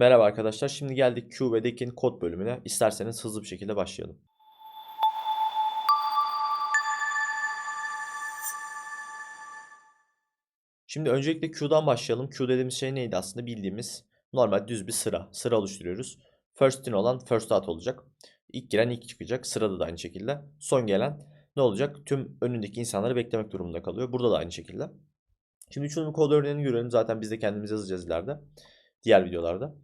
Merhaba arkadaşlar. Şimdi geldik Q ve Deck'in kod bölümüne. İsterseniz hızlı bir şekilde başlayalım. Şimdi öncelikle Q'dan başlayalım. Q dediğimiz şey neydi aslında bildiğimiz normal düz bir sıra. Sıra oluşturuyoruz. First in olan first out olacak. İlk giren ilk çıkacak. Sırada da aynı şekilde. Son gelen ne olacak? Tüm önündeki insanları beklemek durumunda kalıyor. Burada da aynı şekilde. Şimdi şunun kod örneğini görelim. Zaten biz de kendimiz yazacağız ileride. Diğer videolarda.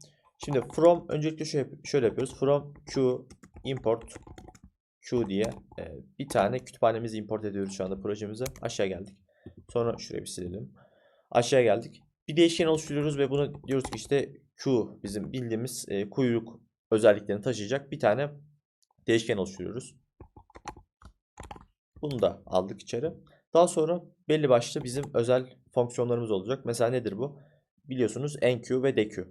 Şimdi from öncelikle şöyle, şöyle yapıyoruz. From Q import Q diye e, bir tane kütüphanemizi import ediyoruz şu anda projemize. Aşağı geldik. Sonra şuraya bir silelim. Aşağı geldik. Bir değişken oluşturuyoruz ve bunu diyoruz ki işte Q bizim bildiğimiz e, kuyruk özelliklerini taşıyacak bir tane değişken oluşturuyoruz. Bunu da aldık içeri. Daha sonra belli başlı bizim özel fonksiyonlarımız olacak. Mesela nedir bu? Biliyorsunuz enqueue ve dequeue.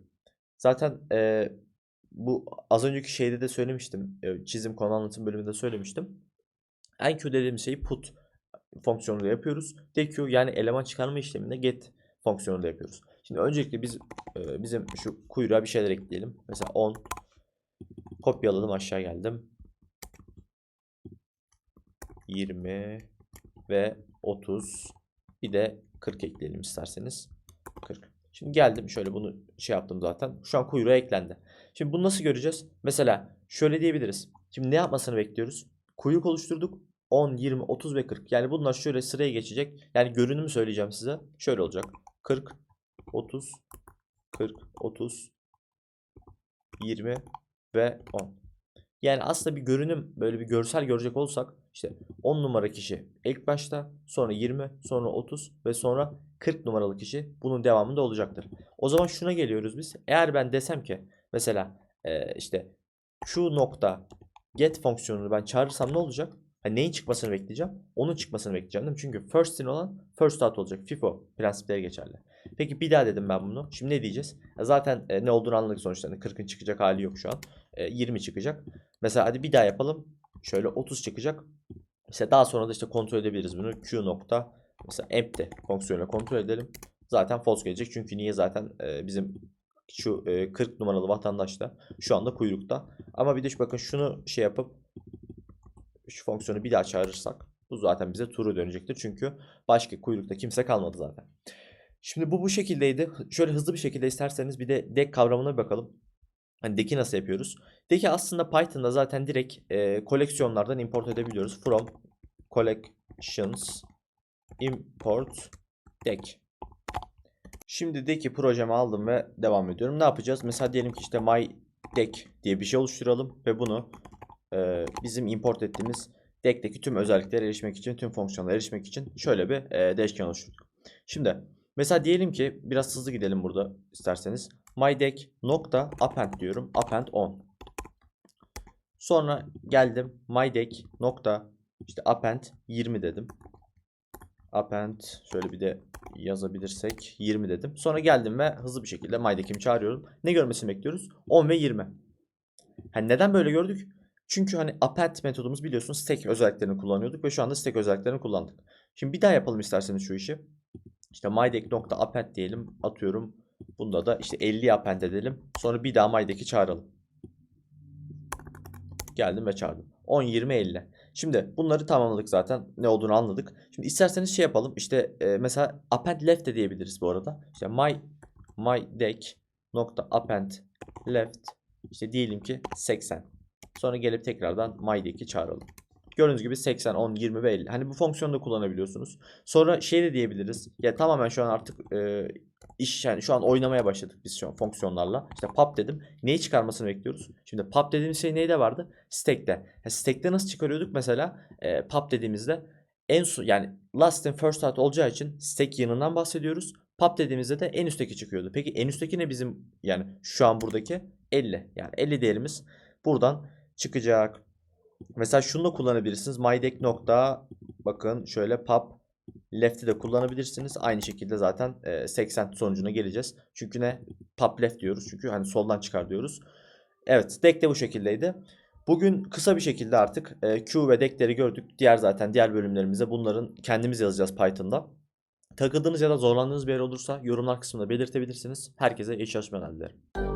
Zaten e, bu az önceki şeyde de söylemiştim. e, çizim konu anlatım bölümünde söylemiştim. Enqueue dediğimiz şeyi put fonksiyonuyla yapıyoruz. Dequeue yani eleman çıkarma işleminde get fonksiyonuyla yapıyoruz. Şimdi öncelikle biz e, bizim şu kuyruğa bir şeyler ekleyelim. Mesela 10 kopyaladım aşağı geldim. 20 ve 30 bir de 40 ekleyelim isterseniz. 40. Şimdi geldim şöyle bunu şey yaptım zaten. Şu an kuyruğa eklendi. Şimdi bunu nasıl göreceğiz? Mesela şöyle diyebiliriz. Şimdi ne yapmasını bekliyoruz? Kuyruk oluşturduk. 10, 20, 30 ve 40. Yani bunlar şöyle sıraya geçecek. Yani görünümü söyleyeceğim size. Şöyle olacak. 40, 30, 40, 30, 20 ve 10. Yani aslında bir görünüm böyle bir görsel görecek olsak işte 10 numara kişi ilk başta sonra 20 sonra 30 ve sonra 40 numaralı kişi bunun devamında olacaktır. O zaman şuna geliyoruz biz. Eğer ben desem ki mesela e, işte şu nokta get fonksiyonunu ben çağırırsam ne olacak? Hani neyin çıkmasını bekleyeceğim? Onun çıkmasını bekleyeceğim değil mi? Çünkü first in olan first out olacak. FIFO prensipleri geçerli. Peki bir daha dedim ben bunu. Şimdi ne diyeceğiz? Ya Zaten e, ne olduğunu anladık sonuçta. Hani 40'ın çıkacak hali yok şu an. E, 20 çıkacak. Mesela hadi bir daha yapalım. Şöyle 30 çıkacak. İşte daha sonra da işte kontrol edebiliriz bunu. Q nokta mesela empty fonksiyonuyla kontrol edelim. Zaten false gelecek. Çünkü niye zaten e, bizim şu e, 40 numaralı vatandaş da şu anda kuyrukta. Ama bir de şu bakın şunu şey yapıp şu fonksiyonu bir daha çağırırsak bu zaten bize true dönecektir. Çünkü başka kuyrukta kimse kalmadı zaten. Şimdi bu bu şekildeydi. Şöyle hızlı bir şekilde isterseniz bir de deck kavramına bir bakalım. Hani deck'i nasıl yapıyoruz? Deck'i aslında Python'da zaten direkt e, koleksiyonlardan import edebiliyoruz. From collections import deck. Şimdi deck'i projeme aldım ve devam ediyorum. Ne yapacağız? Mesela diyelim ki işte my deck diye bir şey oluşturalım ve bunu e, bizim import ettiğimiz deck'teki tüm özelliklere erişmek için, tüm fonksiyonlara erişmek için şöyle bir e, değişken oluşturduk. Şimdi mesela diyelim ki biraz hızlı gidelim burada isterseniz. My nokta append diyorum. Append on. Sonra geldim my nokta işte append 20 dedim. Append şöyle bir de yazabilirsek 20 dedim. Sonra geldim ve hızlı bir şekilde my deck'imi çağırıyorum. Ne görmesini bekliyoruz? 10 ve 20. Hani neden böyle gördük? Çünkü hani append metodumuz biliyorsunuz stack özelliklerini kullanıyorduk ve şu anda stack özelliklerini kullandık. Şimdi bir daha yapalım isterseniz şu işi. İşte mydeck.append diyelim. Atıyorum. Bunda da işte 50 append edelim. Sonra bir daha mydeck'i çağıralım. Geldim ve çağırdım. 10, 20, 50. Şimdi bunları tamamladık zaten. Ne olduğunu anladık. Şimdi isterseniz şey yapalım. İşte e, mesela append left de diyebiliriz bu arada. İşte my my deck nokta append left işte diyelim ki 80. Sonra gelip tekrardan my deck'i çağıralım. Gördüğünüz gibi 80, 10, 20 ve 50. Hani bu fonksiyonu da kullanabiliyorsunuz. Sonra şey de diyebiliriz. Ya tamamen şu an artık e, iş yani şu an oynamaya başladık biz şu an fonksiyonlarla. İşte pop dedim. Neyi çıkarmasını bekliyoruz? Şimdi pop dediğimiz şey neyde vardı? Stack'te. Yani stack'te nasıl çıkarıyorduk mesela? E, pop dediğimizde en son yani last and first out olacağı için stack yanından bahsediyoruz. Pop dediğimizde de en üstteki çıkıyordu. Peki en üstteki ne bizim yani şu an buradaki 50. Yani 50 değerimiz buradan çıkacak. Mesela şunu da kullanabilirsiniz. mydeck nokta bakın şöyle pop left'i de kullanabilirsiniz. Aynı şekilde zaten e, 80 sonucuna geleceğiz. Çünkü ne? Pop left diyoruz. Çünkü hani soldan çıkar diyoruz. Evet, deck de bu şekildeydi. Bugün kısa bir şekilde artık Q ve deck'leri gördük. Diğer zaten diğer bölümlerimize bunların kendimiz yazacağız Python'da. Takıldığınız ya da zorlandığınız bir yer olursa yorumlar kısmında belirtebilirsiniz. Herkese iyi çalışmalar dilerim.